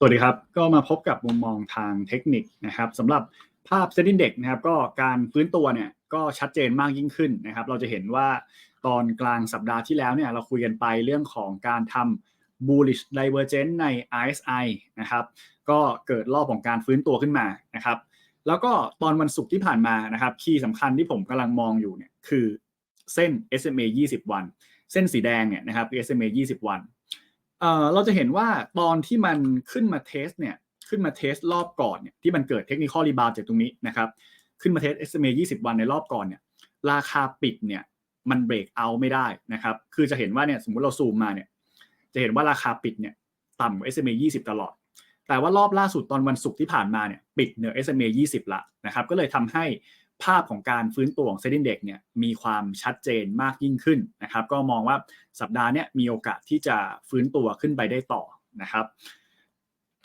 สวัสดีครับ ก็มาพบกับมุมมองทางเทคนิคนะครับสำหรับภาพเซ็นดิ้งเด็กนะครับก็การฟื้นตัวเนี่ยก็ชัดเจนมากยิ่งขึ้นนะครับ เราจะเห็นว่าตอนกลางสัปดาห์ที่แล้วเนี่ยเราคุยกันไปเรื่องของการทำ bullish divergence ใน RSI นะครับ ก็เกิดรอบของการฟื้นตัวขึ้นมานะครับ แล้วก็ตอนวันศุกร์ที่ผ่านมานะครับคีย์สำคัญที่ผมกำลังมองอยู่เนี่ยคือเส้น SMA 20 วัน เส้นสีแดงเนี่ยนะครับ SMA 20 วัน เอ่อเราจะเห็นว่าตอนที่มันขึ้นมาเทสเนี่ยขึ้นมาเทสรอบก่อนเนี่ยที่มันเกิดเทคนิคอลรีบาวจากตรงนี้นะครับขึ้นมาเทส SMA 20 วันในรอบก่อนเนี่ยราคาปิดเนี่ยมันเบรกเอาไม่ได้นะครับคือจะเห็นว่าเนี่ยสมมติเราซูมมาเนี่ยจะเห็นว่าราคาปิดเนี่ยต่ำกว่า SMA 20 ตลอด แต่ว่ารอบล่าสุดตอนวันศุกร์ที่ผ่านมาเนี่ยปิดเหนือ SMA 20 ละนะครับก็เลยทำให้ ภาพของการฟื้นตัวของเซ็นดิ้งเด็กเนี่ยมีความชัดเจนมากยิ่งขึ้นนะครับ ก็มองว่าสัปดาห์นี้มีโอกาสที่จะฟื้นตัวขึ้นไปได้ต่อนะครับ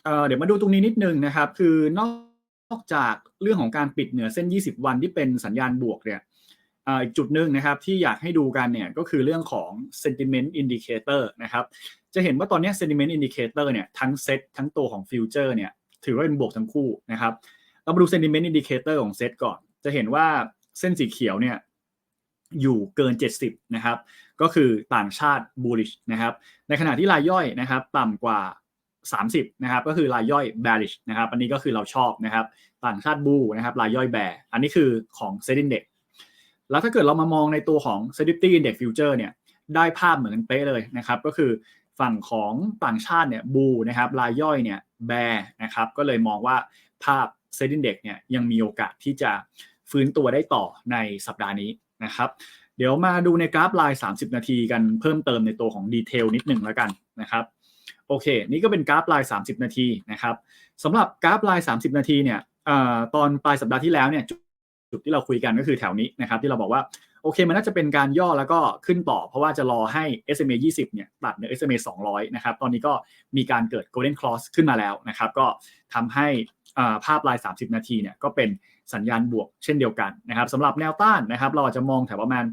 เเดี๋ยวมาดูตรงนี้นิดนึงนะครับ คือนอกจากเรื่องของการปิดเหนือเส้น 20 วันที่เป็นสัญญาณบวกเนี่ยอีกจุดหนึ่งนะครับที่อยากให้ดูกันเนี่ยก็คือเรื่องของ sentiment indicator นะครับจะเห็นว่าตอนนี้ sentiment indicator เนี่ยทั้งเซตทั้งตัวของฟิวเจอร์เนี่ยถือว่าเป็นบวกทั้งคู่นะครับเรามาดู sentiment indicator ของเซตก่อน จะเห็นว่าเส้นสีเขียวเนี่ยอยู่เกิน 70 นะครับ ก็คือต่างชาติ bullish นะครับ ในขณะที่รายย่อยนะครับต่ำกว่า 30 นะครับ ก็คือรายย่อย bearish นะครับ อันนี้ก็คือเราชอบนะครับ ต่างชาติบูนะครับรายย่อยแบร์อันนี้คือของ set index แล้วถ้าเกิดเรามามองในตัวของ safety index future เนี่ย ได้ภาพเหมือนกันเป๊ะเลยนะครับ ก็คือฝั่งของต่างชาติเนี่ยบูนะครับ รายย่อยเนี่ยแบร์นะครับ ก็เลยมองว่าภาพ set index เนี่ยยังมีโอกาสที่จะ ฟื้นตัวได้ต่อในสัปดาห์นี้นะครับ เดี๋ยวมาดูในกราฟลาย 30 นาทีกันเพิ่มเติมในตัวของดีเทลนิดหนึ่งแล้วกันนะครับโอเค นี่ก็เป็นกราฟลาย 30 นาทีนะครับสำหรับกราฟลาย 30 นาทีเนี่ยตอนปลายสัปดาห์ที่แล้วเนี่ยจุดที่เราคุยกันก็คือแถวนี้นะครับที่เราบอกว่าโอเคมันน่าจะเป็นการย่อแล้วก็ขึ้นต่อ เพราะว่าจะรอให้ SMA 20 เนี่ยตัดเนื้อ SMA 200 นะครับ ตอนนี้ก็มีการเกิด Golden Cross ขึ้นมาแล้วนะครับ ก็ทำให้ภาพลาย 30 นาทีเนี่ยก็เป็น สัญญาณบวกเช่นเดียวกันนะครับสำหรับแนวต้านนะครับ เราอาจจะมองแถวประมาณ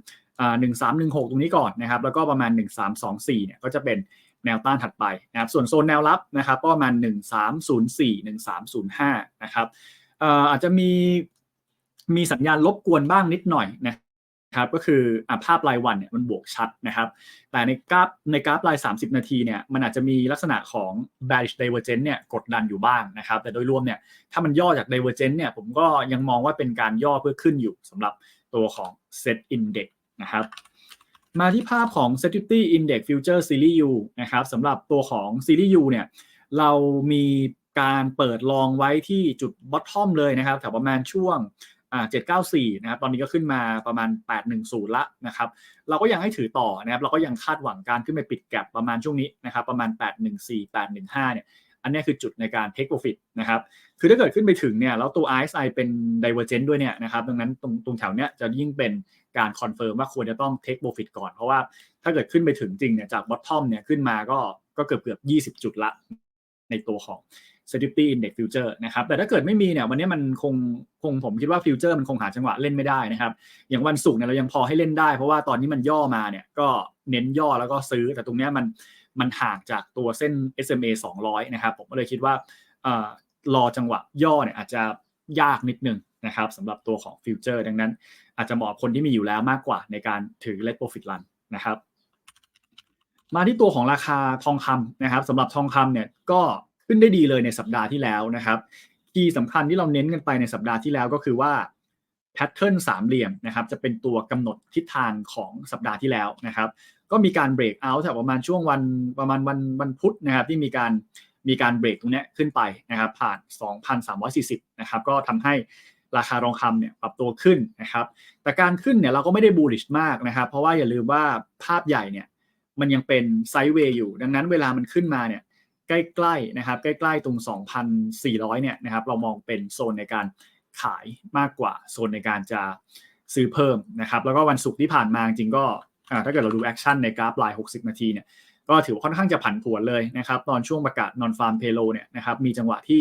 หนึ่งสามหนึ่งหกตรงนี้ก่อนนะครับ แล้วก็ประมาณ 1 3 2 4เนี่ยก็จะเป็นแนวต้านถัดไปนะครับ ส่วนโซนแนวรับนะครับก็ประมาณ 1 3 0 4 1 3 0 5 นะครับอาจจะมีมีสัญญาณลบกวนบ้างนิดหน่อยนะ ครับก็คืออภาพรายวันเนี่ยมันบวกชัดนะครับ แต่ในกราฟในกราฟราย 30 นาทีเนี่ยมันอาจจะมีลักษณะของ bearish divergence เนี่ยกดดันอยู่บ้างนะครับ แต่โดยรวมเนี่ยถ้ามันย่อจาก divergence เนี่ยผมก็ยังมองว่าเป็นการย่อเพื่อขึ้นอยู่สำหรับตัวของ set index นะครับมาที่ภาพของ Security Index Future Series U นะครับสำหรับตัวของ Series U เนี่ยเรามีการเปิดลองไว้ที่จุด bottom เลยนะครับแถวประมาณช่วง อ่า794นะครับตอนนี้ก็ขึ้นมาประมาณ 810 ละนะครับเราก็ยังให้ถือต่อนะครับเราก็ยังคาดหวังการขึ้นไปปิดแกลบประมาณช่วงนี้นะครับประมาณ 814 815เนี่ยอันนี้คือจุดในการ take profit นะครับคือถ้าเกิดขึ้นไปถึงเนี่ยแล้วตัว RSI เป็น divergent ด้วยเนี่ยนะครับดังนั้นตรงตรงแถวเนี้ยจะยิ่งเป็นการคอนเฟิร์มว่าควรจะต้อง take profit ก่อนเพราะว่าถ้าเกิดขึ้นไปถึงจริงเนี่ยจาก bottom เนี่ยขึ้นมาก็ก็เกือบเกือบ 20 จุดละในตัวของ Safety Index Future นะครับแต่ถ้าเกิดไม่มีเนี่ยวันนี้มันคงคงผมคิดว่าฟิวเจอร์มันคงหาจังหวะเล่นไม่ได้นะครับอย่างวันศุกร์เนี่ยเรายังพอให้เล่นได้ เพราะว่าตอนนี้มันย่อมาเนี่ยก็เน้นย่อแล้วก็ซื้อ แต่ตรงนี้มันมันห่างจากตัวเส้น SMA 200 นะครับผมก็เลยคิดว่ารอจังหวะย่อเนี่ยอาจจะยากนิดนึงนะครับสำหรับตัวของฟิวเจอร์ดังนั้น อาจจะเหมาะคนที่มีอยู่แล้วมากกว่าในการถือ Let Profit Run นะครับมาที่ตัวของราคาทองคำนะครับสำหรับทองคำเนี่ยก็ ขึ้นได้ดีเลยในสัปดาห์ที่แล้วนะครับคีย์สำคัญที่เราเน้นกันไปในสัปดาห์ที่แล้วก็คือว่าแพทเทิร์นสามเหลี่ยมนะครับจะเป็นตัวกำหนดทิศทางของสัปดาห์ที่แล้วนะครับ ก็มีการเบรกเอาท์แถวประมาณช่วงวันประมาณวันวันพุธนะครับที่มีการมีการเบรกตรงนี้ขึ้นไปนะครับผ่าน 2,340 นะครับก็ทำให้ราคารองคำเนี่ยปรับตัวขึ้นนะครับ แต่การขึ้นเนี่ยเราก็ไม่ได้บูลลิชมากนะครับ เพราะว่าอย่าลืมว่าภาพใหญ่เนี่ยมันยังเป็นไซด์เวย์อยู่ ดังนั้นเวลามันขึ้นมาเนี่ย ใกล้ๆนะครับใกล้ๆตรง 2,400เนี่ยนะครับเรามองเป็นโซนในการขายมากกว่าโซนในการจะซื้อเพิ่มนะครับแล้วก็วันศุกร์ที่ผ่านมาจริงก็ถ้าเกิดเราดูแอคชั่นในกราฟลาย 60 นาทีเนี่ยก็ถือว่าค่อนข้างจะผันผวนเลยนะครับตอนช่วงประกาศนอนฟาร์มเพโลเนี่ยนะครับมีจังหวะที่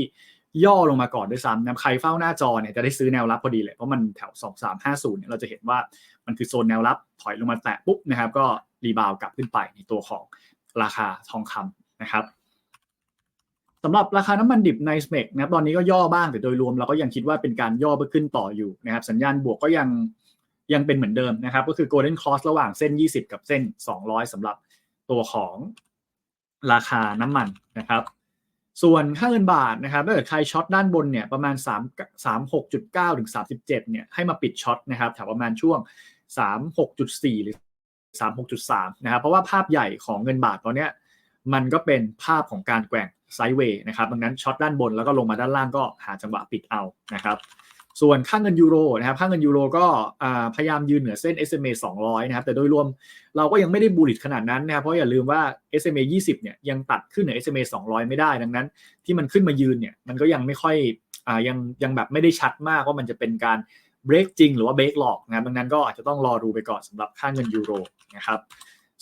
ย่อลงมาก่อนด้วยซ้ำนะใครเฝ้าหน้าจอเนี่ยจะได้ซื้อแนวรับพอดีเลย เพราะมันแถว 2350เนี่ยเราจะเห็นว่ามันคือโซนแนวรับถอยลงมาแตะปุ๊บนะครับก็รีบาวกลับขึ้นไปในตัวของราคาทองคำนะครับ สำหรับราคาน้ำมันดิบในสเมกนะครับตอนนี้ก็ย่อบ้างแต่โดยรวมเราก็ยังคิดว่าเป็นการย่อเพื่อขึ้นต่ออยู่นะครับ สัญญาณบวกก็ยังยังเป็นเหมือนเดิมนะครับ ก็คือ golden cross ระหว่างเส้น 20 กับเส้น 200สำหรับตัวของราคาน้ำมันนะครับ ส่วนค่าเงินบาทนะครับถ้าเกิดใครช็อตด้านบนเนี่ยประมาณ 3 36.9 ถึง 37 เนี่ยให้มาปิดช็อตนะครับแถวประมาณช่วง 36.4 หรือ 36.3 นะครับเพราะว่าภาพใหญ่ของเงินบาทตอนเนี้ยมันก็เป็นภาพของการแกว่ง ไซด์เวย์นะครับดังนั้นช็อตด้านบนแล้วก็ลงมาด้านล่างก็หาจังหวะปิดเอานะครับส่วนค่าเงินยูโรนะครับค่าเงินยูโรก็พยายามยืนเหนือเส้น SMA 200 นะครับ แต่โดยรวมเราก็ยังไม่ได้บูลลิตขนาดนั้นนะครับ เพราะอย่าลืมว่า SMA 20 เนี่ยยังตัดขึ้นเหนือ SMA 200 ไม่ได้ ดังนั้น ที่มันขึ้นมายืนเนี่ยมันก็ยังไม่ค่อยอยังยังแบบไม่ได้ชัดมากว่ามันจะเป็นการเบรกจริงหรือว่าเบรกหลอกนะครับดังนั้นก็อาจจะต้องรอดูไปก่อนสำหรับค่าเงินยูโรนะครับ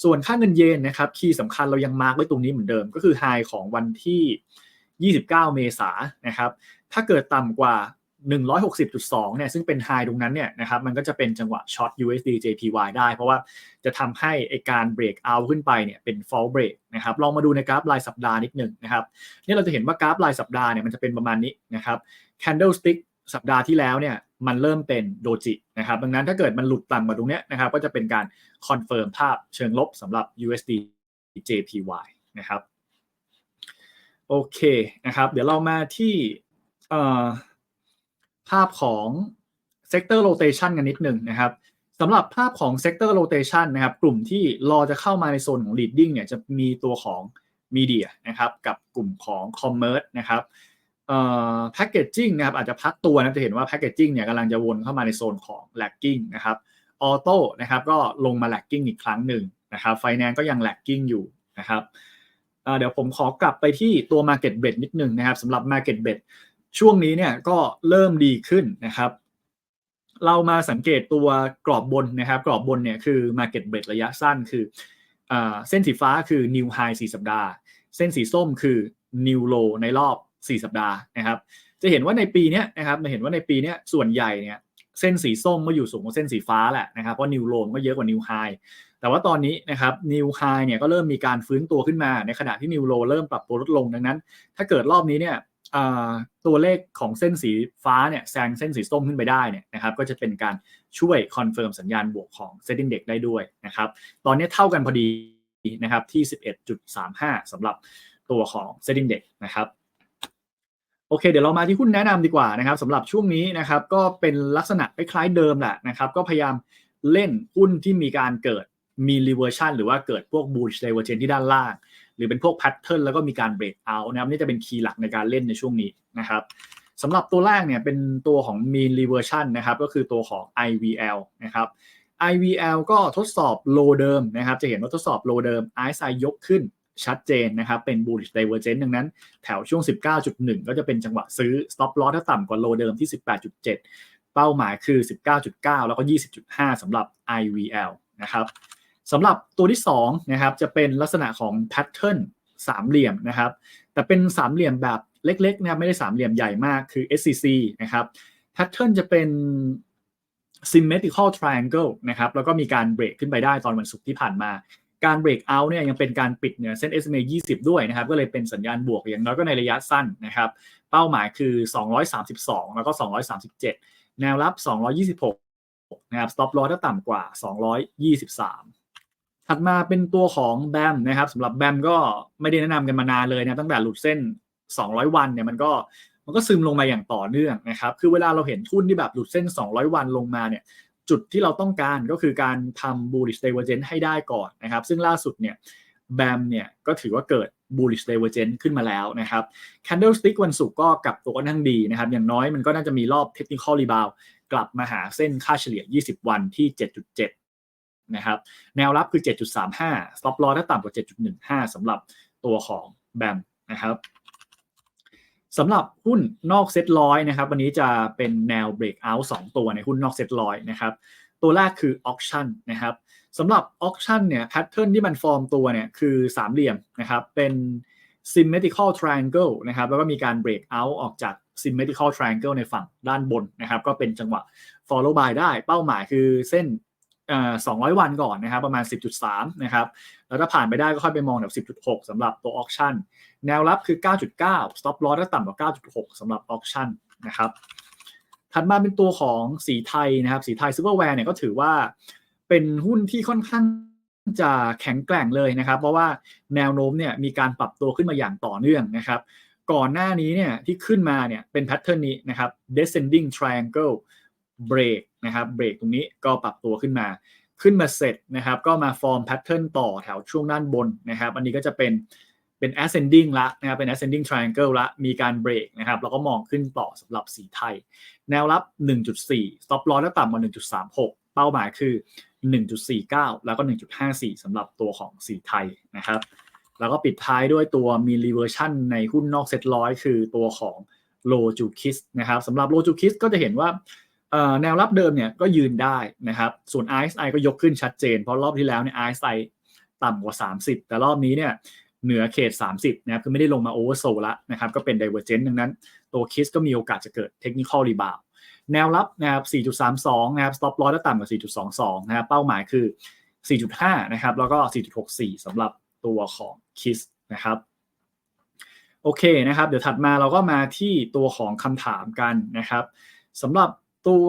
ส่วนค่าเงินเยนนะครับคีย์สำคัญเรายังมาร์กไว้ตรงนี้เหมือนเดิม ก็คือไฮของวันที่ 29 เมษายนนะครับถ้าเกิดต่ำกว่า 160.2 เนี่ยซึ่งเป็นไฮตรงนั้นเนี่ยนะครับมันก็จะเป็นจังหวะช็อต USD JPY ได้ เพราะว่าจะทำให้ไอการเบรกเอาขึ้นไปเนี่ยเป็น fall break นะครับลองมาดูในกราฟรายสัปดาห์นิดหนึ่งนะครับนี่เราจะเห็นว่ากราฟรายสัปดาห์เนี่ยมันจะเป็นประมาณนี้นะครับ candlestick สัปดาห์ที่แล้วเนี่ยมันเริ่มเป็นโดจินะครับดังนั้นถ้าเกิดมันหลุดต่ำกว่าตรงเนี้ยนะครับก็จะเป็นการคอนเฟิร์มภาพเชิงลบสำหรับ USD JPY นะครับโอเคนะครับเดี๋ยวเรามาที่ภาพของ sector rotation กันนิดหนึ่งนะครับสำหรับภาพของ sector rotation นะครับกลุ่มที่รอจะเข้ามาในโซนของ leading เนี่ยจะมีตัวของ media นะครับกับกลุ่มของ commerce นะครับ เอ่อ packaging นะครับอาจจะพักตัวนะจะเห็นว่า packaging เนี่ยกำลังจะวนเข้ามาในโซนของ lagging นะครับ auto นะครับก็ลงมา lagging อีกครั้งหนึ่งนะครับ finance ก็ยัง lagging อยู่นะครับเดี๋ยวผมขอกลับไปที่ตัว market bet นิดหนึ่งนะครับสำหรับ market bet ช่วงนี้เนี่ยก็เริ่มดีขึ้นนะครับ เรามาสังเกตตัวกรอบบนนะครับ กรอบบนเนี่ยคือ market bet ระยะสั้นคืออเส้นสีฟ้าคือ new high 4 สัปดาห์ เส้นสีส้มคือ new low ในรอบ 4 สัปดาห์นะครับ จะเห็นว่าในปีนี้นะครับจะเห็นว่าในปีนี้ส่วนใหญ่เนี่ยเส้นสีส้มมาอยู่สูงกว่าเส้นสีฟ้าแหละนะครับเพราะ new low ก็เยอะกว่า new high แต่ว่าตอนนี้นะครับ new high เนี่ยก็เริ่มมีการฟื้นตัวขึ้นมาในขณะที่ new low เริ่มปรับตัวลดลงดังนั้น ถ้าเกิดรอบนี้เนี่ยตัวเลขของเส้นสีฟ้าเนี่ยแซงเส้นสีส้มขึ้นไปได้เนี่ยนะครับก็จะเป็นการช่วยคอนเฟิร์มสัญญาณบวกของเซ็นดิ้งเด็กได้ด้วยนะครับตอนนี้เท่ากันพอดีนะครับที่ 11.35สำหรับตัวของเซ็นดิ้งเด็กนะครับ โอเคเดี๋ยวเรามาที่หุ้นแนะนำดีกว่านะครับสำหรับช่วงนี้นะครับก็เป็นลักษณะคล้ายๆเดิมแหละนะครับก็พยายามเล่นหุ้นที่มีการเกิดมีรีเวอร์ชันหรือว่าเกิดพวกบูชเ d เวอร์เจนที่ด้านล่าง หรือเป็นพวกแพทเทิร์นแล้วก็มีการเบรกเอาท์นะครับนี่จะเป็นคีย์หลักในการเล่นในช่วงนี้นะครับสำหรับตัวแรกเนี่ยเป็นตัวของ mean reversion นะครับก็คือตัวของ IVL นะครับ IVL ก็ทดสอบโลเดิมนะครับจะเห็นว่าทดสอบโลเดิม RSI ยกขึ้น ชัดเจนนะครับเป็น bullish divergence ดังนั้น แถวช่วง 19.1 ก็จะเป็นจังหวะซื้อ stop loss ถ้าต่ำกว่าโลเดิมที่ 18.7 เป้าหมายคือ 19.9 แล้วก็ 20.5สำหรับ IVL นะครับสำหรับตัวที่2นะครับจะเป็นลักษณะของแพทเทิร์นสามเหลี่ยมนะครับ แต่เป็นสามเหลี่ยมแบบเล็กๆนะครับไม่ได้สามเหลี่ยมใหญ่มากคือ SCC นะครับแพทเทิร์นจะเป็น symmetrical triangle นะครับแล้วก็มีการเบรกขึ้นไปได้ตอนวันศุกร์ที่ผ่านมา การเบรกเอาท์เนี่ยยังเป็นการปิดเหนือเส้น SMA 20 ด้วยนะครับ ก็เลยเป็นสัญญาณบวกอย่างน้อยก็ในระยะสั้นนะครับ เป้าหมายคือ 232 แล้วก็ 237 แนวรับ 226 นะครับ stop loss ถ้าต่ำกว่า 223 ถัดมาเป็นตัวของแบมนะครับสำหรับแบมก็ไม่ได้แนะนำกันมานานเลยนะตั้งแต่หลุดเส้น 200 วันเนี่ยมันก็มันก็ซึมลงมาอย่างต่อเนื่องนะครับ คือเวลาเราเห็นทุนที่แบบหลุดเส้น 200 วันลงมาเนี่ย จุดที่เราต้องการก็คือการทำ bullish divergence ให้ได้ก่อนนะครับ ซึ่งล่าสุดเนี่ยแบมเนี่ยก็ถือว่าเกิด bullish divergence ขึ้นมาแล้วนะครับ candlestick วันศุกร์ก็กลับตัวก็นั่งดีนะครับ อย่างน้อยมันก็น่าจะมีรอบ technical rebound กลับมาหาเส้นค่าเฉลี่ย 20 วันที่ 7.7 นะครับ แนวรับคือ 7.35 stop loss ถ้าต่ำกว่า 7.15สำหรับตัวของแบมนะครับ สำหรับหุ้นนอกเซ็ตร้อยนะครับวันนี้จะเป็นแนว breakout 2 ตัวในหุ้นนอกเซ็ตร้อยนะครับตัวแรกคือ auction นะครับสำหรับ auction เนี่ยแพทเทิร์นที่มันฟอร์มตัวเนี่ยคือสามเหลี่ยมนะครับเป็น symmetrical triangle นะครับแล้วก็มีการ break out ออกจาก symmetrical triangle ในฝั่งด้านบนนะครับก็เป็นจังหวะ follow by ได้เป้าหมายคือเส้นเอ่อ200วันก่อนนะครับประมาณ 10.3 นะครับ แล้วถ้าผ่านไปได้ก็ค่อยไปมองแถว10.6สำหรับตัวออ t ชั่น แนวรับคือ 9.9 stop loss ถ้าต่ำกว่า 9.6สำหรับออ t ชั่นนะครับ ถัดมาเป็นตัวของสีไทยนะครับ สีไทยซูเปอร์แวร์เนี่ยก็ถือว่าเป็นหุ้นที่ค่อนข้างจะแข็งแกร่งเลยนะครับ เพราะว่าแนวโน้มเนี่ยมีการปรับตัวขึ้นมาอย่างต่อเนื่องนะครับ ก่อนหน้านี้เนี่ยที่ขึ้นมาเนี่ยเป็นแพทเทิร์นนี้นะครับ descending triangle break นะครับ break ตรงนี้ก็ปรับตัวขึ้นมา ขึ้นมาเสร็จนะครับ ก็มาฟอร์มแพทเทิร์นต่อแถวช่วงด้านบนนะครับ อันนี้ก็จะเป็น เป็น ascending ละนะครับเป็น ascending triangle ละมีการเบรกนะครับแล้วก็มองขึ้นต่อสำหรับสีไทย แนวรับ 1.4 stop loss ถ้าต่ำกว่า 1.36 เป้าหมายคือ 1.49 แล้วก็ 1.54สำหรับตัวของสีไทยนะครับแล้วก็ปิดท้ายด้วยตัวมี reversion ในหุ้นนอกเซ็ตร้อยคือตัวของโลจูคิสนะครับสำหรับโลจูคิสก็จะเห็นว่าแนวรับเดิมเนี่ยก็ยืนได้นะครับ ส่วน RSI ก็ยกขึ้นชัดเจน เพราะรอบที่แล้วเนี่ย RSI ต่ำกว่า 30 แต่รอบนี้เนี่ย เหนือเขต 30 นะครับคือไม่ได้ลงมาโอเวอร์โซละนะครับก็เป็น divergent ดังนั้น ตัวคิสก็มีโอกาสจะเกิด technical rebound แนวรับนะครับ 4.32 นะครับ stop loss ถ้าต่ำกว่า 4.22 นะครับเป้าหมายคือ 4.5 นะครับ แล้วก็ 4.64 สำหรับตัวของคิสนะครับโอเคนะครับ เดี๋ยวถัดมาเราก็มาที่ตัวของคำถามกันนะครับสำหรับตัว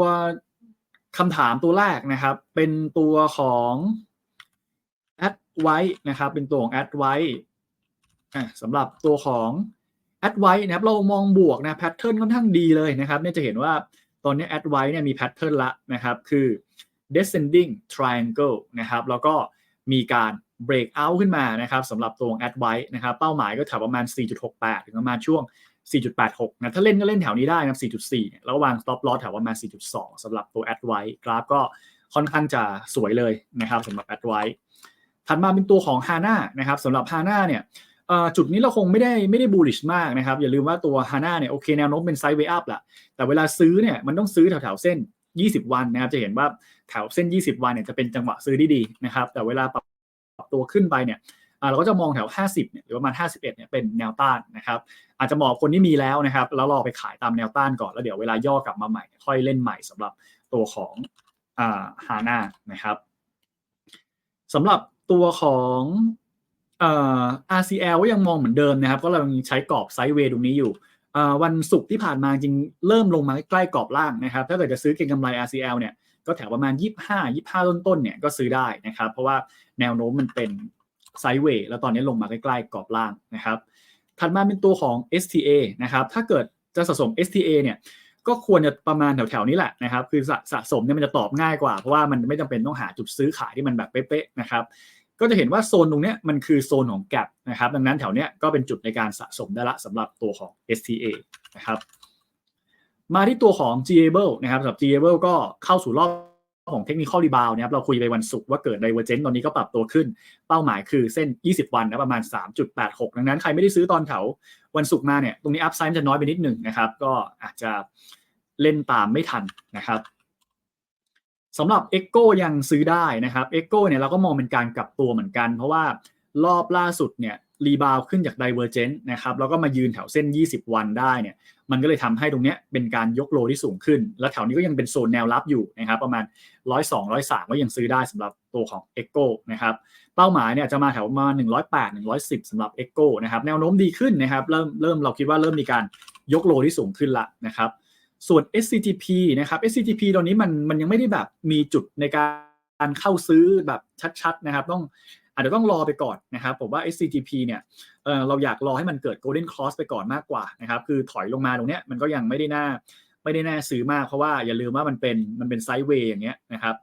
คำถามตัวแรกนะครับ เป็นตัวของ add ไว้นะครับ เป็นตัวของ add ไว้ สำหรับตัวของ add ไว้นะครับเรามองบวกนะแพทเทิร์นค่อนข้างดีเลยนะครับเนี่ยจะเห็นว่าตอนนี้ add ไว้เนี่ยมีแพทเทิร์นละนะครับคือ descending triangle นะครับแล้วก็มีการ break out ขึ้นมานะครับสำหรับตัว add ไว้นะครับเป้าหมายก็แถวประมาณ 4.68 ถึงประมาณช่วง 4.86 นะถ้าเล่นก็เล่นแถวนี้ได้นะ4.4 แล้ววาง stop loss แถวประมาณ 4.2 สำหรับตัว add ไว้กราฟก็ค่อนข้างจะสวยเลยนะครับสำหรับ add ไว้ถัดมาเป็นตัวของ HANA นะครับสำหรับ HANA เนี่ย จุดนี้เราคงไม่ได้ไม่ได้ bullish มากนะครับ อย่าลืมว่าตัว HANA เนี่ยโอเคแนวโน้มเป็น sideways up แหละแต่เวลาซื้อเนี่ยมันต้องซื้อแถวแถวเส้น 20 วันนะครับ จะเห็นว่าแถวเส้น 20 วันเนี่ยจะเป็นจังหวะซื้อที่ดีนะครับ แต่เวลาปรับตัวขึ้นไปเนี่ยเราก็จะมองแถว 50เนี่ยหรือประมาณ 51เนี่ยเป็นแนวต้านนะครับอาจจะเหมาะคนที่มีแล้วนะครับ แล้วรอไปขายตามแนวต้านก่อนแล้วเดี๋ยวเวลาย่อกลับมาใหม่ ค่อยเล่นใหม่สำหรับตัวของฮาน่านะครับสำหรับตัวของ เอ่อ RCL ก็ยังมองเหมือนเดิมนะครับ ก็เรายังใช้กรอบไซด์เวย์ตรงนี้อยู่วันศุกร์ที่ผ่านมาจริงเริ่มลงมาใกล้กรอบล่างนะครับ ถ้าเกิดจะซื้อเก็งกำไร RCL เนี่ยก็แถวประมาณ 25 25 ต้นๆเนี่ยก็ซื้อได้นะครับ เพราะว่าแนวโน้มมันเป็นไซด์เวย์แล้วตอนนี้ลงมาใกล้ๆกรอบล่างนะครับ ถัดมาเป็นตัวของ STA นะครับ ถ้าเกิดจะสะสม STA เนี่ยก็ควรจะประมาณแถวๆนี้แหละนะครับ คือสะสะสมเนี่ยมันจะตอบง่ายกว่า เพราะว่ามันไม่จำเป็นต้องหาจุดซื้อขายที่มันแบบเป๊ะๆนะครับ ก็จะเห็นว่าโซนตรงนี้มันคือโซนของแกลบนะครับดังนั้นแถวเนี้ยก็เป็นจุดในการสะสมได้ละสำหรับตัวของ STA นะครับมาที่ตัวของ g a b l e นะครับสำหรับ g a b l e ก็เข้าสู่รอบของเทคนิคอลรีบาวนะครับเราคุยไปวันศุกร์ว่าเกิดไดเวอร์เจนต์ตอนนี้ก็ปรับตัวขึ้น เป้าหมายคือเส้น 20 วันนะประมาณ 3.86 ดังนั้นใครไม่ได้ซื้อตอนแถววันศุกร์มาเนี่ยตรงนี้อัพไซด์จะน้อยไปนิดหนึ่งนะครับก็อาจจะเล่นตามไม่ทันนะครับ สำหรับ e c o ยังซื้อได้นะครับ e c o เนี่ยเราก็มองเป็นการกลับตัวเหมือนกัน เพราะว่ารอบล่าสุดเนี่ยรีบาวขึ้นจากไดเวอร์เจนต์นะครับแล้วก็มายืนแถวเส้น 20 วันได้เนี่ยมันก็เลยทำให้ตรงนี้เป็นการยกโลที่สูงขึ้น แล้วแถวนี้ก็ยังเป็นโซนแนวรับอยู่นะครับประมาณ 102 103 ก็ยังซื้อได้สำหรับตัวของ e c o นะครับเป้าหมายเนี่ยจะมาแถวมา 108 110สำหรับ e c o นะครับแนวโน้มดีขึ้นนะครับเริ่มเริ่มเราคิดว่าเริ่มมีการยกโลที่สูงขึ้นละนะครับ ส่วน SCTP นะครับ SCTP ตอนนี้มันมันยังไม่ได้แบบมีจุดในการเข้าซื้อแบบชัดๆนะครับ ต้องอาจจะต้องรอไปก่อนนะครับ ผมว่า SCTP เนี่ยเเราอยากรอให้มันเกิด Golden Cross ไปก่อนมากกว่านะครับ คือถอยลงมาตรงเนี้ยมันก็ยังไม่ได้น่าไม่ได้น่าซื้อมากเพราะว่าอย่าลืมว่ามันเป็นมันเป็นไซด์เวย์อย่างเงี้ยนะครับ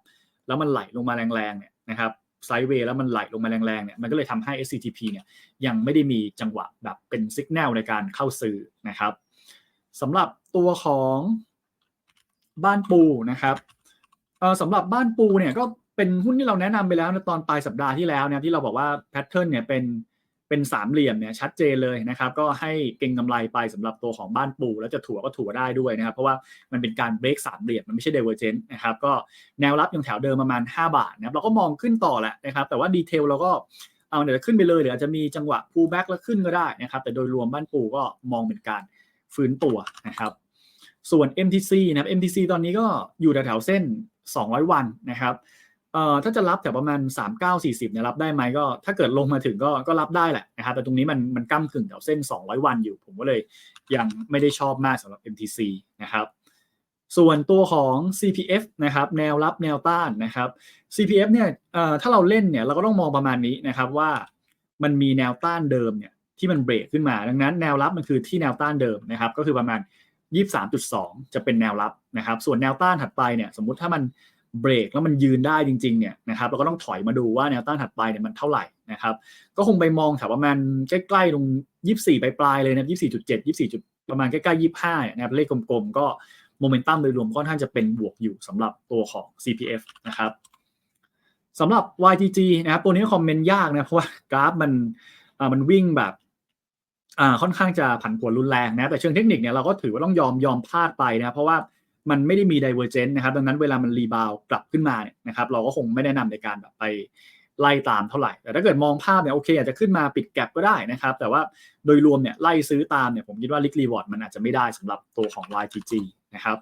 แล้วมันไหลลงมาแรงๆเนี่ยนะครับไซด์เวย์แล้วมันไหลลงมาแรงๆเนี่ยมันก็เลยทำให้ SCTP เนี่ยยังไม่ได้มีจังหวะแบบเป็นสัญญาณในการเข้าซื้อนะครับ สำหรับตัวของบ้านปูนะครับสำหรับบ้านปูเนี่ยก็เป็นหุ้นที่เราแนะนำไปแล้วในตอนปลายสัปดาห์ที่แล้วเนี่ยที่เราบอกว่าแพทเทิร์นเนี่ยเป็นเป็นสามเหลี่ยมเนี่ยชัดเจนเลยนะครับ ก็ให้เก่งกำไรไปสำหรับตัวของบ้านปู แล้วจะถั่วก็ถั่วได้ด้วยนะครับ เพราะว่ามันเป็นการเบรกสามเหลี่ยมมันไม่ใช่เดเวอร์เจนต์นะครับก็แนวรับยังแถวเดิมประมาณ 5 บาทนะครับเราก็มองขึ้นต่อแหละนะครับ แต่ว่าดีเทลเราก็เอาเดี๋ยวขึ้นไปเลยเดี๋ยวอาจจะมีจังหวะพูแบ็กแล้วขึ้นก็ได้นะครับแต่โดยรวมบ้านปูก็มองเป็นการ ฟื้นตัวนะครับ ส่วน MTC นะครับ MTC ตอนนี้ก็อยู่แถวๆเส้น 200 วันนะครับเอ่อถ้าจะรับแต่ประมาณ 3 9 40เนี่ยรับได้ไหมก็ ถ้าเกิดลงมาถึงก็ก็รับได้แหละนะครับแต่ตรงนี้มันมันก้ากึ่งแถวเส้น 200 วันอยู่ ผมก็เลยยังไม่ได้ชอบมากสำหรับ MTC นะครับส่วนตัวของ CPF นะครับแนวรับแนวต้านนะครับ CPF เนี่ยเอ่อถ้าเราเล่นเนี่ยเราก็ต้องมองประมาณนี้นะครับว่ามันมีแนวต้านเดิมเนี่ย ที่มันเบรกขึ้นมา ดังนั้นแนวรับมันคือที่แนวต้านเดิมนะครับ ก็คือประมาณ 23.2 จะเป็นแนวรับนะครับ ส่วนแนวต้านถัดไปเนี่ย สมมุติถ้ามันเบรกแล้วมันยืนได้จริงๆเนี่ยนะครับเราก็ต้องถอยมาดูว่าแนวต้านถัดไปเนี่ยมันเท่าไหร่นะครับ ก็คงไปมองแถวประมาณใกล้ๆตรง 24 ปลายๆเลยนะ24.7 24จุดประมาณใกล้ๆ25นะครับเลขกลมๆ ก็โมเมนตัมโดยรวมค่อนข้างจะเป็นบวกอยู่สำหรับตัวของ CPF นะครับสำหรับ YTG นะครับตัวนี้คอมเมนต์ยากนะเพราะว่ากราฟมันมันวิ่งแบบ ค่อนข้างจะผันผวนรุนแรงนะแต่เชิงเทคนิคเนี่ยเราก็ถือว่าต้องยอมยอมพลาดไปนะเพราะว่ามันไม่ได้มี divergence นะครับดังนั้นเวลามันรีบาวกลับขึ้นมาเนี่ยนะครับเราก็คงไม่แนะนำในการแบบไปไล่ตามเท่าไหร่ แต่ถ้าเกิดมองภาพเนี่ยโอเคอาจจะขึ้นมาปิดแกลบก็ได้นะครับ แต่ว่าโดยรวมเนี่ยไล่ซื้อตามเนี่ยผมคิดว่า risk reward มันอาจจะไม่ได้สำหรับตัวของ YTG นะครับ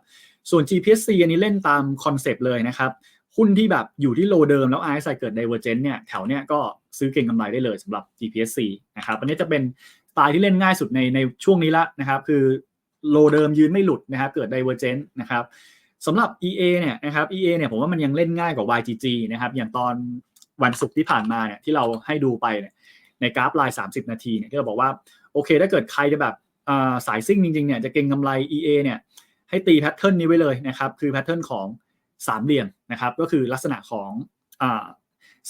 ส่วน GPC อันนี้เล่นตามคอนเซปต์เลยนะครับหุ้นที่แบบอยู่ที่โลเดิมแล้ว RSI เกิด divergence เนี่ยแถวเนี้ยก็ซื้อเก่งกำไรได้เลยสำหรับ GPC นะครับอันนี้จะเป็น ไตล์ที่เล่นง่ายสุดในในช่วงนี้ละนะครับ คือโลเดิมยืนไม่หลุดนะครับ เกิด divergence นะครับสำหรับ EA เนี่ยนะครับ EA เนี่ยผมว่ามันยังเล่นง่ายกว่า YGG นะครับ อย่างตอนวันศุกร์ที่ผ่านมาเนี่ยที่เราให้ดูไปเนี่ยในกราฟไลน์30 นาทีเนี่ยที่เราบอกว่าโอเค ถ้าเกิดใครจะแบบสายซิ่งจริงๆเนี่ยจะเก่งกำไร EA เนี่ยให้ตีแพทเทิร์นนี้ไว้เลยนะครับ คือแพทเทิร์นของสามเหลี่ยมนะครับ ก็คือลักษณะของ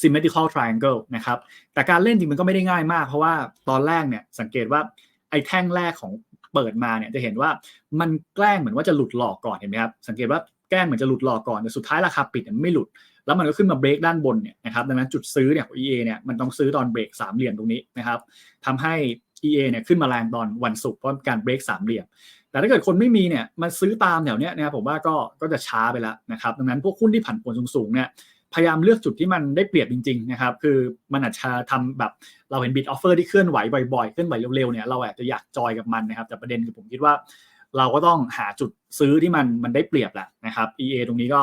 symmetrical triangle นะครับ แต่การเล่นจริงมันก็ไม่ได้ง่ายมาก เพราะว่าตอนแรกเนี่ยสังเกตว่าไอ้แท่งแรกของเปิดมาเนี่ยจะเห็นว่ามันแกล้งเหมือนว่าจะหลุดหลอกก่อนเห็นไหมครับ สังเกตว่าแกล้งเหมือนจะหลุดหลอกก่อนแต่สุดท้ายราคาปิดไม่หลุด แล้วมันก็ขึ้นมาเบรกด้านบนเนี่ยนะครับดังนั้นจุดซื้อเนี่ยของ EA เนี่ยมันต้องซื้อตอนเบรกสามเหลี่ยมตรงนี้นะครับทำให้ EA เนี่ยขึ้นมาแรงตอนวันศุกร์เพราะการเบรกสามเหลี่ยม แต่ถ้าเกิดคนไม่มีเนี่ยมาซื้อตามแถวเนี้ยนะครับผมว่าก็ก็จะช้าไปแล้วนะครับดังนั้นพวกหุ้นที่ผันผวนสูงๆเนี่ย พยายามเลือกจุดที่มันได้เปรียบจริงๆนะครับคือมันอาจจะทำแบบเราเห็นบิดออฟเฟอร์ที่เคลื่อนไหวบ่อยๆ เคลื่อนไหวเร็วๆเนี่ยเราอาจจะอยากจอยกับมันนะครับแต่ประเด็นคือผมคิดว่า เราก็ต้องหาจุดซื้อที่มันมันได้เปรียบแหละนะครับ EA ตรงนี้ก็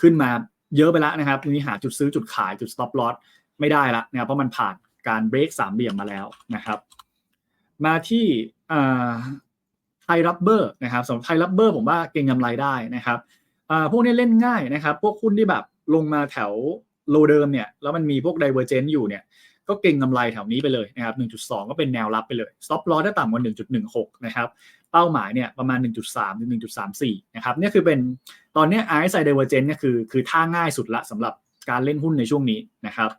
ขึ้นมาเยอะไปแล้วนะครับตรงนี้หาจุดซื้อจุดขายจุด stop loss ไม่ได้ละนะครับเพราะมันผ่านการเบรกสามเหลี่ยมมาแล้วนะครับ มาที่ไทยรับเบอร์นะครับสำหรับไทยรับเบอร์ผมว่าเก่งกำไรได้นะครับพวกนี้เล่นง่ายนะครับ พวกหุ้นที่แบบ ลงมาแถวโลเดิมเนี่ยแล้วมันมีพวก divergence อยู่เนี่ยก็เก่งกำไรแถวนี้ไปเลยนะครับ 1.2 ก็เป็นแนวรับไปเลย stop loss ถ้าต่ำกว่า 1.16 นะครับ เป้าหมายเนี่ยประมาณ 1.3 ถึง 1.34 นะครับนี่คือเป็นตอนนี้ RSI divergence เนี่ยคือคือท่าง่ายสุดละสำหรับการเล่นหุ้นในช่วงนี้นะครับ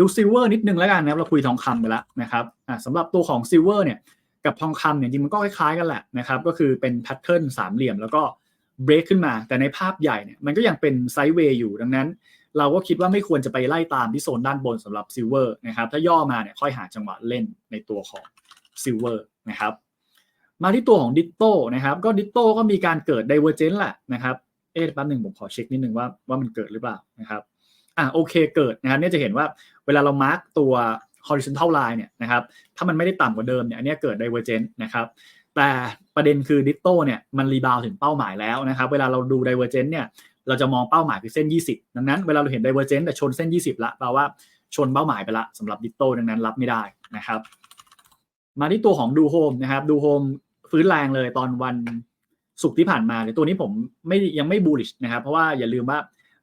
ดูซิลเวอร์นิดนึงแล้วกันนะครับ เราคุยทองคำไปแล้วนะครับสำหรับตัวของซิลเวอร์เนี่ยกับทองคำเนี่ยจริงมันก็คล้ายๆกันแหละนะครับ ก็คือเป็นแพทเทิร์นสามเหลี่ยมแล้วก็ เบรกขึ้นมา แต่ในภาพใหญ่เนี่ยมันก็ยังเป็นไซด์เวย์อยู่ดังนั้น เราก็คิดว่าไม่ควรจะไปไล่ตามที่โซนด้านบนสำหรับซิลเวอร์นะครับถ้าย่อมาเนี่ยค่อยหาจังหวะเล่นในตัวของซิลเวอร์นะครับมาที่ตัวของดิโต้นะครับก็ดิโต้ก็มีการเกิดไดเวอร์เจนแหละนะครับเอ๊ะแป๊บหนึ่งผมขอเช็คนิดนึงว่าว่ามันเกิดหรือเปล่านะครับอะโอเคเกิดนะครับเนี่ยจะเห็นว่าเวลาเรามาร์กตัว horizontal line เนี่ยนะครับถ้ามันไม่ได้ต่ำกว่าเดิมเนี่ยอันนี้เกิด divergence นะครับ แต่ประเด็นคือดิโต้เนี่ยมันรีบาวถึงเป้าหมายแล้วนะครับ เวลาเราดู divergence เนี่ยเราจะมองเป้าหมายคือเส้น 20 ดังนั้นเวลาเราเห็น divergence แต่ชนเส้น 20 ละแปลว่าชนเป้าหมายไปละสำหรับดิโต้ดังนั้นรับไม่ได้นะครับ มาที่ตัวของดูโฮมนะครับดูโฮมฟื้นแรงเลยตอนวันศุกร์ที่ผ่านมาเนี่ยตัวนี้ผมไม่ยังไม่บูลลิชนะครับ เพราะว่าอย่าลืมว่า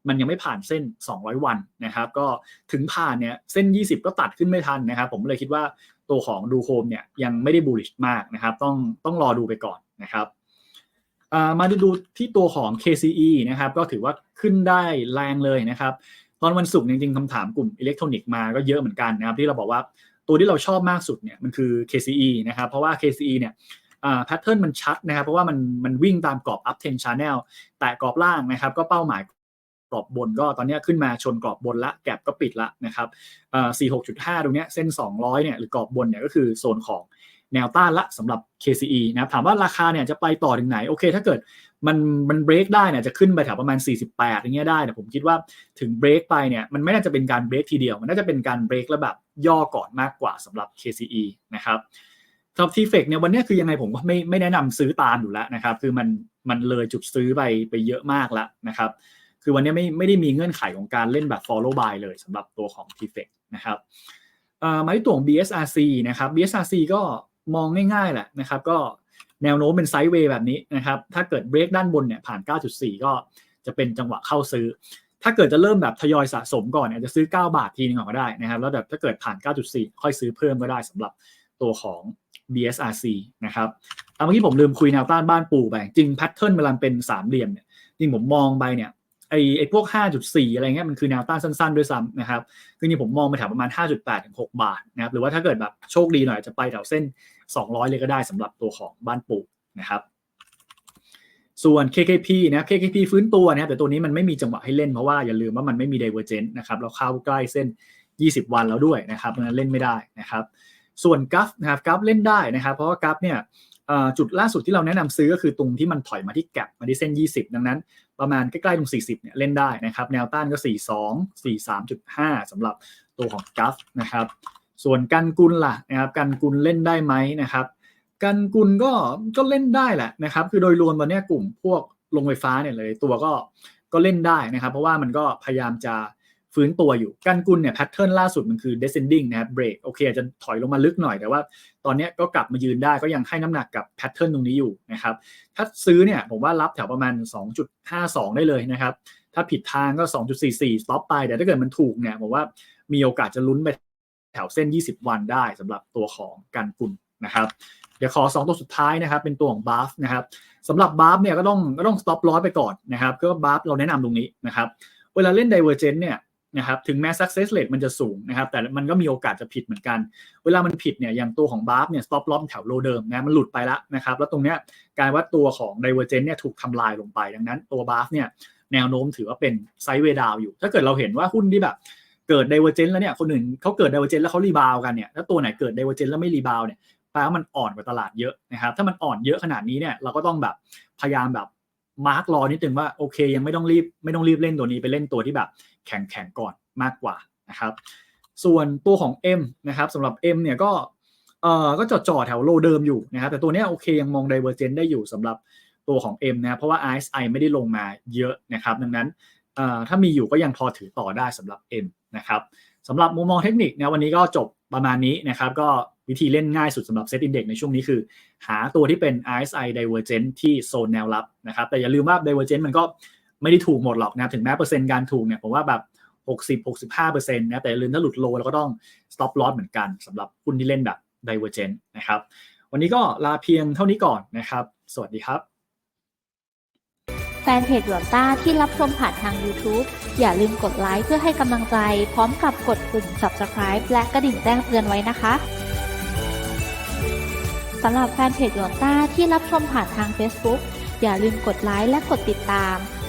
มันยังไม่ผ่านเส้น 200 วันนะครับ ก็ถึงผ่านเนี่ยเส้น 20 ก็ตัดขึ้นไม่ทันนะครับ ผมเลยคิดว่า ตัวของดูโฮมเนี่ยยังไม่ได้บูลลิชมากนะครับ ต้องต้องรอดูไปก่อนนะครับมาดูที่ตัวของ KCE นะครับ ก็ถือว่าขึ้นได้แรงเลยนะครับ ตอนวันศุกร์จริงๆคำถามกลุ่มอิเล็กทรอนิกส์มาก็เยอะเหมือนกันนะครับ ที่เราบอกว่าตัวที่เราชอบมากสุดเนี่ยมันคือ KCE นะครับ เพราะว่า KCE เนี่ยแพทเทิร์นมันชัดนะครับ เพราะว่ามันมันวิ่งตามกรอบ up trend channel แต่กรอบล่างนะครับ ก็เป้าหมาย กรอบบนก็ตอนนี้ขึ้นมาชนกรอบบนละแก็บก็ปิดละนะครับสี่หกจุดห้าตรงนี้เส้น 200เนี่ยหรือกรอบบนเนี่ยก็คือโซนของแนวต้านละสำหรับ KCE นะครับถามว่าราคาเนี่ยจะไปต่อถึงไหน โอเค ถ้าเกิดมันมันเบรกได้เนี่ยจะขึ้นไปแถวประมาณ 48 อย่างเงี้ยได้แต่ผมคิดว่าถึงเบรกไปเนี่ยมันไม่น่าจะเป็นการเบรกทีเดียว มันน่าจะเป็นการเบรกแล้วแบบย่อก่อนมากกว่าสำหรับ KCE นะครับสำหรับทีเฟกเนี่ยวันนี้คือยังไงผมก็ไม่ไม่แนะนำซื้อตามอยู่แล้วนะครับ คือมันมันเลยจุดซื้อไปไปเยอะมากแล้วนะครับ คือวันนี้ไม่ไม่ได้มีเงื่อนไขของการเล่นแบบ follow buy เลยสำหรับตัวของ t f e c นะครับมาที่ตัวของ BSRC นะครับ BSRC ก็มองง่ายๆแหละนะครับ ก็แนวโน้มเป็นไซด์เวย์แบบนี้นะครับ ถ้าเกิดเบรกด้านบนเนี่ยผ่าน 9.4 ก็จะเป็นจังหวะเข้าซื้อ ถ้าเกิดจะเริ่มแบบทยอยสะสมก่อนเนี่ยจะซื้อ 9 บาททีนึงก็ได้นะครับ แล้วแบบถ้าเกิดผ่าน 9.4 ค่อยซื้อเพิ่มก็ได้สำหรับตัวของ BSRC นะครับเอาเมื่อกี้ผมลืมคุยแนวต้านบ้านปูไป จริงแพทเทิร์นเวลาเป็นสามเหลี่ยมเนี่ยจริงผมมองไปเนี่ย ไอไอพวก 5.4 อะไรเงี้ยมันคือแนวต้านสั้นๆ ด้วยซ้ำนะครับคือนี่ผมมองไปแถวประมาณ 5.8 ถึง 6 บาทนะครับหรือว่าถ้าเกิดแบบโชคดีหน่อยจะไปแถวเส้น 200 เลยก็ได้สำหรับตัวของบ้านปูนะครับส่วน KKP นะ KKP ฟื้นตัวนะครับแต่ตัวนี้มันไม่มีจังหวะให้เล่นเพราะว่าอย่าลืมว่ามันไม่มี divergent นะครับเราเข้าใกล้เส้น 20 วันแล้วด้วยนะครับเพราะฉะนั้นเล่นไม่ได้นะครับส่วนกัฟนะครับกัฟเล่นได้นะครับ เพราะว่ากัฟเนี่ยจุดล่าสุดที่เราแนะนำซื้อก็คือตรงที่มันถอยมาที่แกลบมาที่เส้น 20 ดังนั้น ประมาณใกล้ๆตรง 40 เนี่ยเล่นได้นะครับ แนวต้านก็ 42 43.5สำหรับตัวของกัฟนะครับ ส่วนกันกุลล่ะนะครับ กันกุลเล่นได้ไหมนะครับ กันกุลก็ก็เล่นได้แหละนะครับ คือโดยรวมตอนนี้กลุ่มพวกลงไฟฟ้าเนี่ยเลยตัวก็ก็เล่นได้นะครับ เพราะว่ามันก็พยายามจะ ฟื้นตัวอยู่กันกุลเนี่ยแพทเทิร์นล่าสุดมันคือ descending นะครับเบรกโอเคอาจจะถอยลงมาลึกหน่อยแต่ว่า ตอนนี้ก็กลับมายืนได้ก็ยังให้น้ำหนักกับแพทเทิร์นตรงนี้อยู่นะครับถ้าซื้อเนี่ยผมว่ารับแถวประมาณ 2.52 ได้เลยนะครับถ้าผิดทางก็ 2.44 stop ไป แต่ถ้าเกิดมันถูกเนี่ยผมว่ามีโอกาสจะลุ้นไปแถวเส้น 20 วันได้สำหรับตัวของกันกุลนะครับเดี๋ยวขอ 2 ตัวสุดท้ายนะครับ เป็นตัวของบ a ฟนะครับสำหรับบ a ฟเนี่ยก็ต้องก็ต้อง stop loss ไปก่อนนะครับก็บ a ฟเราแนะนำตรงนี้นะครับเวลาเล่น divergent เนี่ย นะครับถึงแม้ success rate มันจะสูงนะครับแต่มันก็มีโอกาสจะผิดเหมือนกัน เวลามันผิดเนี่ยอย่างตัวของบ a ฟเนี่ย stop loss แถวโลเดิมนะมันหลุดไปแล้วนะครับแล้วตรงเนี้ยการว่าตัวของ divergent เนี่ยถูกทำลายลงไป ดังนั้นตัวบ a ฟเนี่ยแนวโน้มถือว่าเป็นไซด์เวดาวอยู่ ถ้าเกิดเราเห็นว่าหุ้นที่แบบเกิด divergent แล้วเนี่ยคนอื่นเขาเกิด divergent แล้วเขารีบาวกันเนี่ยถ้าตัวไหนเกิด divergent แล้วไม่รีบาวเนี่ยแปลว่ามันอ่อนกว่าตลาดเยอะนะครับถ้ามันอ่อนเยอะขนาดนี้เนี่ยเราก็ต้องแบบพยายามแบบมาร์กรอนิดนึงว่าโอเคยังไม่ต้องรีบไม่ต้องรีบเล่นตัวนี้ไปเล่นตัวที่แบบ แข็งแข็งก่อนมากกว่านะครับ ส่วนตัวของ M นะครับสำหรับ M เนี่ยก็เอ่อก็จอดจอแถวโลเดิมอยู่นะครับแต่ตัวเนี้ยโอเคยังมอง divergent ได้อยู่สำหรับตัวของ M นะเพราะว่า RSI ไม่ได้ลงมาเยอะนะครับ ดังนั้นเอ่อถ้ามีอยู่ก็ยังพอถือต่อได้สำหรับ M นะครับสำหรับมุมมองเทคนิคนะวันนี้ก็จบประมาณนี้นะครับ ก็วิธีเล่นง่ายสุดสำหรับ Set Index ในช่วงนี้คือ หาตัวที่เป็น RSI Divergent ที่โซนแนวรับนะครับ แต่อย่าลืมว่า Divergent มันก็ ไม่ได้ถูกหมดหรอกนะถึงแม้เปอร์เซ็นต์การถูกเนี่ยผมว่าแบบ60-65%นะแต่ลืมถ้าหลุดโลเราก็ต้อง stop loss เหมือนกันสำหรับหุ้นที่เล่นแบบ Divergent นะครับ วันนี้ก็ลาเพียงเท่านี้ก่อนนะครับ สวัสดีครับ แฟนเพจหลวงต้าที่รับชมผ่านทาง YouTube อย่าลืมกดไลค์เพื่อให้กำลังใจ พร้อมกับกดปุ่ม Subscribe และกระดิ่งแจ้งเตือนไว้นะคะสำหรับแฟนเพจหลวงต้าที่รับชมผ่านทาง Facebook อย่าลืมกดไลค์และกดติดตาม